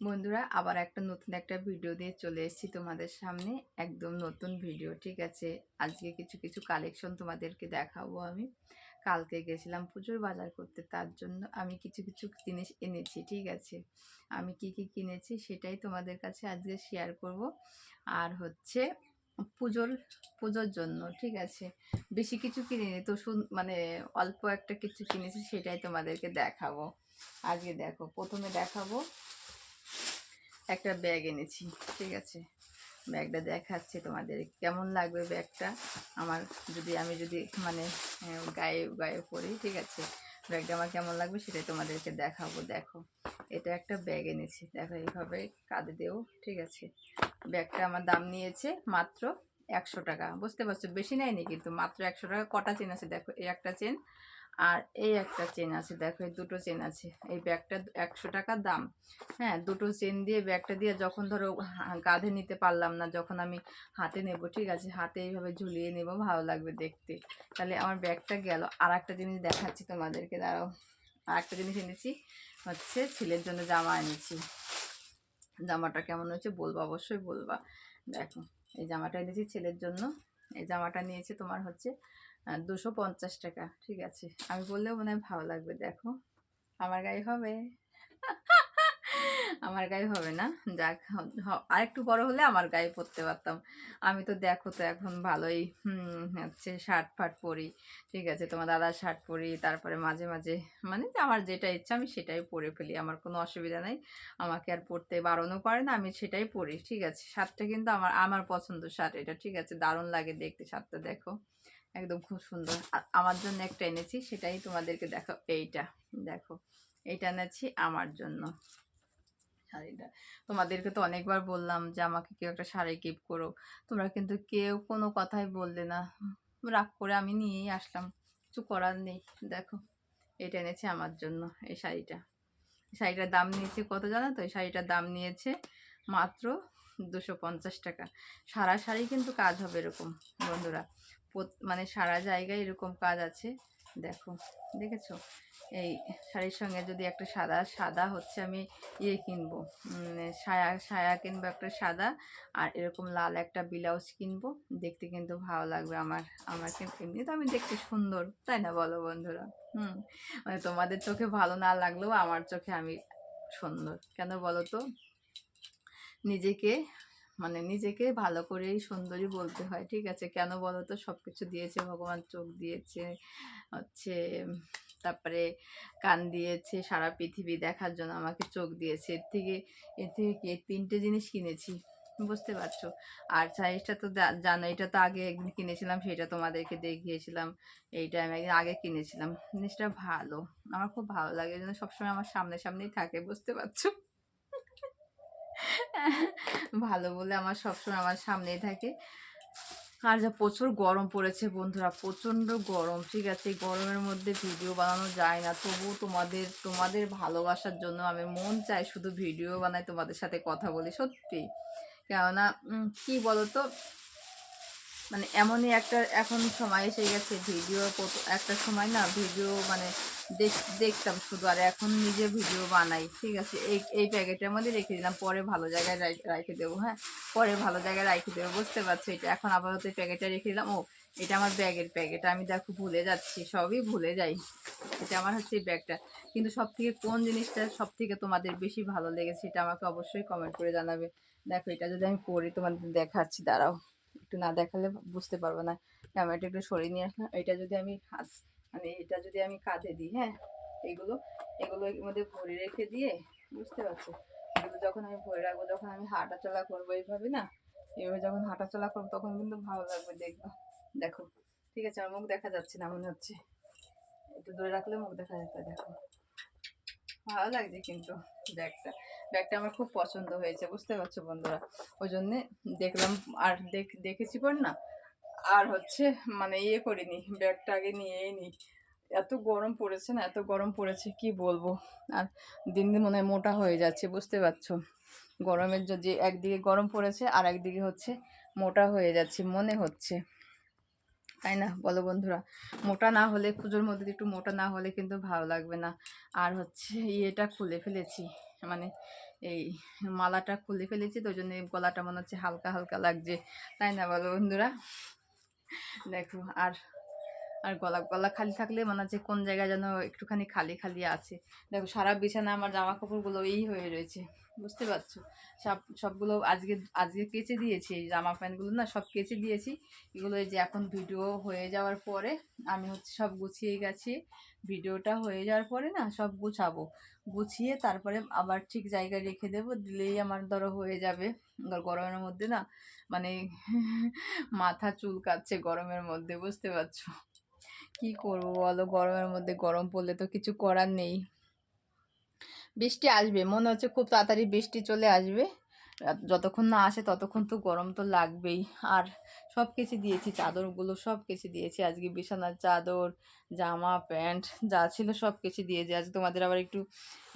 বন্ধুরা, আবার একটা নতুন একটা ভিডিও দিয়ে চলে এসেছি তোমাদের সামনে। একদম নতুন ভিডিও ঠিক আছে? আজকে কিছু কিছু কালেকশন তোমাদেরকে দেখাবো আমি। কালকে গেছিলাম পুজোর বাজার করতে, তার জন্য আমি কিছু কিছু জিনিস এনেছি, ঠিক আছে? আমি কি কি কিনেছি সেটাই তোমাদের কাছে আজকে শেয়ার করব। আর হচ্ছে পুজোর পুজোর জন্য, ঠিক আছে? বেশি কিছু কিনিনি তো মানে অল্প একটা কিছু কিনেছি সেটাই তোমাদেরকে দেখাবো। আজকে দেখো, প্রথমে দেখাবো একটা ব্যাগ এনেছি, ঠিক আছে? ব্যাগটা দেখাচ্ছি তোমাদের, কেমন লাগবে ব্যাগটা আমার যদি, আমি যদি মানে গায়ে গায়ে পরি, ঠিক আছে? ব্যাগটা আমার কেমন লাগবে সেটাই তোমাদেরকে দেখাবো, দেখো। এটা একটা ব্যাগ এনেছি, দেখো এইভাবে কাঁধে দেও ঠিক আছে? ব্যাগটা আমার দাম নিয়েছে মাত্র একশো টাকা, বুঝতে পারছ? বেশি নেয়নি কিন্তু, মাত্র একশো টাকা, কটা চেন আছে দেখো? এই একটা চেন আর এই একটা চেন আছে, দেখো এই দুটো চেন আছে। এই ব্যাগটা একশো টাকার দাম। হ্যাঁ দুটো চেন দিয়ে ব্যাগটা দিয়ে যখন ধরো কাঁধে নিতে পারলাম না, যখন আমি হাতে নেব, ঠিক আছে? হাতে এইভাবে ঝুলিয়ে নেব, ভালো লাগবে দেখতে। তাহলে আমার ব্যাগটা গেল। আর একটা জিনিস দেখাচ্ছি তোমাদেরকে, দাঁড়াও। আর একটা জিনিস এনেছি, হচ্ছে ছেলের জন্য জামা এনেছি। জামাটা কেমন হয়েছে বলব? অবশ্যই বলবা। দেখো, এই জামাটা এনেছি ছেলের জন্য। এই জামাটা নিয়েছে তোমার হচ্ছে দুশো পঞ্চাশ টাকা, ঠিক আছে। আমি বললেও মনে হয় ভালো লাগবে, দেখো। আমার গায়ে হবে। আমার গায়ে হবে না। যাক আর একটু বড় হলে আমার গায়ে পরতে পারতাম। আমি তো দেখো তো এখন ভালোই হচ্ছে শার্ট ফাট পরি। ঠিক আছে, তোমার দাদার শার্ট পরি, তারপরে মাঝে মাঝে মানে আমার যেটা ইচ্ছা আমি সেটাই পরে ফেলি, আমার কোনো অসুবিধা নেই। আমাকে আর পরতে বারণও করে না, আমি সেটাই পরি, ঠিক আছে। শার্টটা কিন্তু আমার আমার পছন্দ শার্ট এটা, ঠিক আছে, দারুণ লাগে দেখতে শার্টটা, দেখো। একদম খুব সুন্দর। আর আমার জন্য একটা এনেছি, সেটাই তোমাদেরকে দেখো এইটা দেখো। এইটা এনেছি আমার জন্য। শাড়িটা। তোমাদেরকে তো অনেকবার বললাম যে, আমাকে কেউ একটা শাড়ি গিফট করো তোমরা কিন্তু কেউ কোনো কথাই বললে না। রাগ করে আমি নিয়েই আসলাম। কিছু করার নেই। দেখো, এটা এনেছে আমার জন্য এই শাড়িটা। শাড়িটার দাম নিয়েছে কত জানো তো? এই শাড়িটার দাম নিয়েছে মাত্র দুশো পঞ্চাশ টাকা। সারা শাড়ি কিন্তু কাজ হবে এরকম, বন্ধুরা। মানে সারা জায়গায় এরকম কাজ আছে। দেখো, দেখেছ? এই শাড়ির সঙ্গে যদি একটা সাদা সাদা হচ্ছে আমি ইয়ে কিনবো সায়া সায়া কিনবো একটা সাদা আর এরকম লাল একটা ব্লাউজ কিনবো, দেখতে কিন্তু ভালো লাগবে আমার আমার কিন্তু এমনি তো আমি দেখতে সুন্দর, তাই না বলো বন্ধুরা? হুম মানে তোমাদের চোখে ভালো না লাগলেও আমার চোখে আমি সুন্দর, কেন বলো তো? নিজেকে মানে নিজেকে ভালো করেই সুন্দরী বলতে হয়, ঠিক আছে? কেন বলো তো সব কিছু দিয়েছে, ভগবান চোখ দিয়েছে, হচ্ছে তারপরে কান দিয়েছে, সারা পৃথিবী দেখার জন্য আমাকে চোখ দিয়েছে। এর থেকে এর থেকে তিনটে জিনিস কিনেছি, বুঝতে পারছ? আর সাইজটা তো জানো, এটা তো আগে একদিন কিনেছিলাম, সেটা তোমাদেরকে দেখিয়েছিলাম। এইটা আমি একদিন আগে কিনেছিলাম। জিনিসটা ভালো, আমার খুব ভালো লাগে, এই জন্য সবসময় আমার সামনে সামনেই থাকে, বুঝতে পারছ? ভালো বলে আমার সবসময় আমার সামনেই থাকে। আর যা প্রচুর গরম পড়েছে বন্ধুরা, প্রচণ্ড গরম, ঠিক আছে? গরমের মধ্যে ভিডিও বানানো যায় না। তবুও তোমাদের তোমাদের ভালোবাসার জন্য আমি মন চাই শুধু ভিডিও বানাই তোমাদের সাথে কথা বলি, সত্যি। কেননা কি বলতো? মানে এমনই একটা, এখন সময় এসে গেছে ভিডিও একটা সময় না ভিডিও মানে দেখতাম শুধু, আর এখন নিজে ভিডিও বানাই, ঠিক আছে? এই এই প্যাকেটের মধ্যে রেখে দিলাম, পরে ভালো জায়গায় রেখে দেবো হ্যাঁ? পরে ভালো জায়গায় রেখে দেবো, বুঝতে পারছ এটা? এখন আপাতত এই প্যাকেটটা রেখে দিলাম, ও, এটা আমার ব্যাগের প্যাকেট, আমি দেখো ভুলে যাচ্ছি, সবই ভুলে যাই। এটা আমার হচ্ছে ব্যাগটা। কিন্তু সব থেকে কোন জিনিসটা সব থেকে তোমাদের বেশি ভালো লেগেছে এটা আমাকে অবশ্যই কমেন্ট করে জানাবে। দেখো, এটা যদি আমি পড়ি তোমাদের দেখাচ্ছি, দাঁড়াও, একটু না দেখালে বুঝতে পারবে না। ক্যামেরাটা একটু সরিয়ে নিয়ে আসলাম, এটা যদি আমি হাত মানে এটা যদি আমি কাঁধে দিই হ্যাঁ? এগুলো এগুলো এর মধ্যে ভরে রেখে দিয়ে, বুঝতে পারছ? এগুলো যখন আমি ভরে রাখব, যখন আমি হাঁটা চলা করব এইভাবে না, এইভাবে যখন হাঁটা চলা করব, তখন কিন্তু ভালো লাগবে দেখব। দেখো, ঠিক আছে? আমার মুখ দেখা যাচ্ছে না মনে হচ্ছে। একটু দূরে রাখলে মুখ দেখা যাচ্ছে, দেখো। ভালো লাগছে কিন্তু ব্যাগটা। ব্যাগটা আমার খুব পছন্দ হয়েছে, বুঝতে পারছ বন্ধুরা? ওই জন্যে দেখলাম, আর দেখ, দেখেছি পর না আর হচ্ছে মানে ইয়ে করিনি, ব্যাগটা আগে নিয়েই নি। এত গরম পড়েছে না, এত গরম পড়েছে, কি বলব? আর দিন দিন মনে হয় মোটা হয়ে যাচ্ছে, বুঝতে পারছ? গরমের যে একদিকে গরম পড়েছে আর একদিকে হচ্ছে মোটা হয়ে যাচ্ছে, মনে হচ্ছে। তাই না? বলো বন্ধুরা, মোটা না হলে, পুজোর মধ্যে একটু মোটা না হলে কিন্তু ভালো লাগবে না। আর হচ্ছে ইয়েটা খুলে ফেলেছি মানে এই মালাটা খুলে ফেলেছি, তো জন্য গলাটা মনে হচ্ছে হালকা হালকা লাগছে। তাই না বলো বন্ধুরা? দেখো, আর আর গলা গলা খালি থাকলে মনে হচ্ছে কোন জায়গায় যেন একটুখানি খালি খালি আছে। দেখো, সারা বিছানা আমার জামা কাপড়গুলো এই হয়ে রয়েছে। বুঝতে পারছ? সব, সবগুলো আজকে আজকে কেচে দিয়েছি, এই জামা প্যান্টগুলো না সব কেচে দিয়েছি। এগুলো এই যে এখন ভিডিও হয়ে যাওয়ার পরে আমি হচ্ছে সব গুছিয়ে গেছি। ভিডিওটা হয়ে যাওয়ার পরে না সব গুছাবো। গুছিয়ে তারপরে আবার ঠিক জায়গায় রেখে দেবো, দিলেই আমার ধরো হয়ে যাবে। গরমের মধ্যে না মানে মাথা চুল চুলকাচ্ছে গরমের মধ্যে, বুঝতে পারছ? কি করব বলো? গরমের মধ্যে গরম পড়লে তো কিছু করার নেই। বৃষ্টি আসবে, মনে হচ্ছে খুব তাড়াতাড়ি বৃষ্টি চলে আসবে। যতক্ষণ না আসে ততক্ষণ তো গরম তো লাগবেই। আর সব কিছু দিয়েছি, চাদরগুলো সব কিছু দিয়েছি। আজকে বিছানার চাদর, জামা, প্যান্ট যা ছিল সব কিছু দিয়েছি। আজ তোমাদের আবার একটু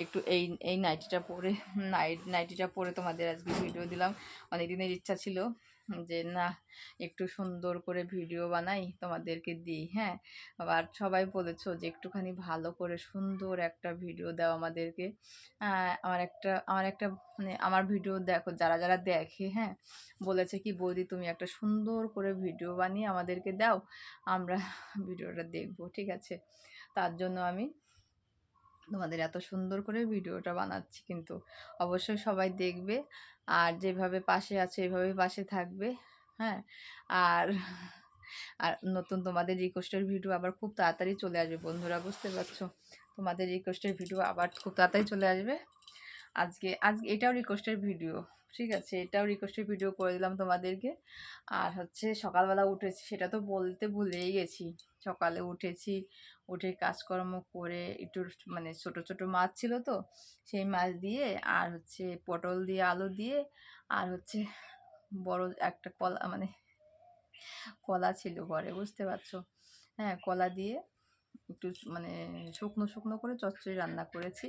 একটু এই এই নাইটিটা পরে নাইট নাইটিটা পরে তোমাদের আজকে ভিডিও দিলাম। অনেক দিনের ইচ্ছা ছিল। যে, না, একটু সুন্দর করে ভিডিও বানাই, তোমাদেরকে দিই। হ্যাঁ আবার সবাই বলেছ যে, একটুখানি ভালো করে সুন্দর একটা ভিডিও দাও আমাদেরকে। আমার একটা আমার একটা মানে আমার ভিডিও দেখো, যারা যারা দেখে হ্যাঁ বলেছে কি, বৌদি, তুমি একটা সুন্দর করে ভিডিও বানিয়ে আমাদেরকে দাও, আমরা ভিডিওটা দেখব। ঠিক আছে, তার জন্য আমি তোমাদের এত সুন্দর করে ভিডিওটা বানাচ্ছি কিন্তু অবশ্যই সবাই দেখবে। আর যেভাবে পাশে আছে এভাবে পাশে থাকবে হ্যাঁ? আর আর নতুন তোমাদের রিকোয়েস্টের ভিডিও আবার খুব তাড়াতাড়ি চলে আসবে বন্ধুরা, বুঝতে পারছ? তোমাদের রিকোয়েস্টের ভিডিও আবার খুব তাড়াতাড়ি চলে আসবে। আজকে আজকে এটাও রিকোয়েস্টের ভিডিও ঠিক আছে? এটাও রিকোয়েস্টের ভিডিও করে দিলাম তোমাদেরকে। আর হচ্ছে সকালবেলা উঠেছি, সেটা তো বলতে ভুলেই গেছি। সকালে উঠেছি, উঠে কাজকর্ম করে একটু মানে ছোট ছোট মাছ ছিল তো, সেই মাছ দিয়ে আর হচ্ছে পটল দিয়ে, আলু দিয়ে আর হচ্ছে বড় একটা কলা মানে কলা ছিল ঘরে, বুঝতে পারছ? হ্যাঁ কলা দিয়ে একটু মানে শুকনো শুকনো করে চচ্চড়ি রান্না করেছি।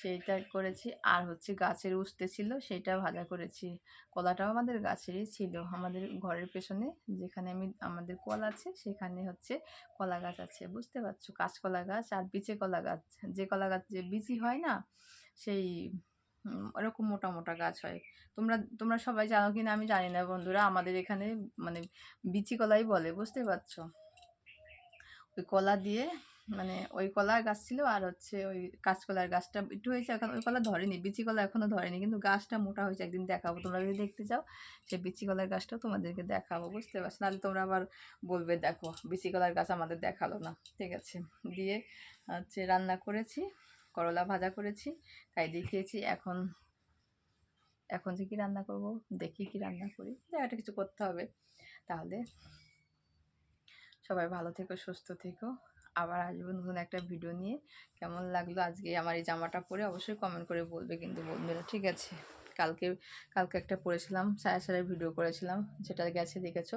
সেইটা করেছি। আর হচ্ছে গাছের উস্তে ছিল, সেইটা ভাজা করেছি। কলাটাও আমাদের গাছেরই ছিল। আমাদের ঘরের পেছনে যেখানে আমি, আমাদের কল আছে, সেখানে হচ্ছে কলা গাছ আছে। বুঝতে পারছ? কাঁচকলা গাছ আর বিচে কলা গাছ। যে কলা গাছ, যে বিচি হয় না, সেই ওরকম মোটা মোটা গাছ হয়। তোমরা তোমরা সবাই জানো কিনা আমি জানি না বন্ধুরা। আমাদের এখানে মানে বিচি কলাই বলে, বুঝতে পারছ? ওই কলা দিয়ে মানে ওই কলার গাছ ছিল আর হচ্ছে ওই কাঁচকলার গাছটা একটু হয়েছে এখন ওই কলা ধরেনি, বিচি কলা এখনও ধরেনি কিন্তু গাছটা মোটা হয়েছে, একদিন দেখাবো। তোমরা যদি দেখতে চাও, সেই বিচি কলার গাছটাও তোমাদেরকে দেখাবো, বুঝতে পারছ? নাহলে তোমরা আবার বলবে, দেখো, বিচি কলার গাছ আমাদের দেখাল না। ঠিক আছে? দিয়ে হচ্ছে রান্না করেছি, করলা ভাজা করেছি, তাই দেখিয়েছি। এখন এখন যে কী রান্না করব, দেখি কি রান্না করি। জায়গাটা কিছু করতে হবে। তাহলে সবাই ভালো থেকো, সুস্থ থেকো। আবার আসব নতুন একটা ভিডিও নিয়ে। কেমন লাগল আজকে আমার এই জামাটা পরে? অবশ্যই কমেন্ট করে বলবে কিন্তু বন্ধুরা, ঠিক আছে? কালকে কালকে একটা পরেছিলাম সায়া সারের ভিডিও করেছিলাম সেটা গেছে দেখেছ।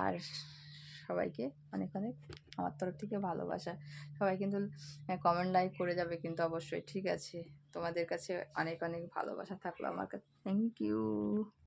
আর সবাইকে অনেক অনেক আমার তরফ থেকে ভালোবাসা। সবাই কিন্তু কমেন্ট লাইক করে যাবে কিন্তু অবশ্যই, ঠিক আছে? তোমাদের কাছে অনেক অনেক ভালোবাসা থাকল আমার কাছে থ্যাংক ইউ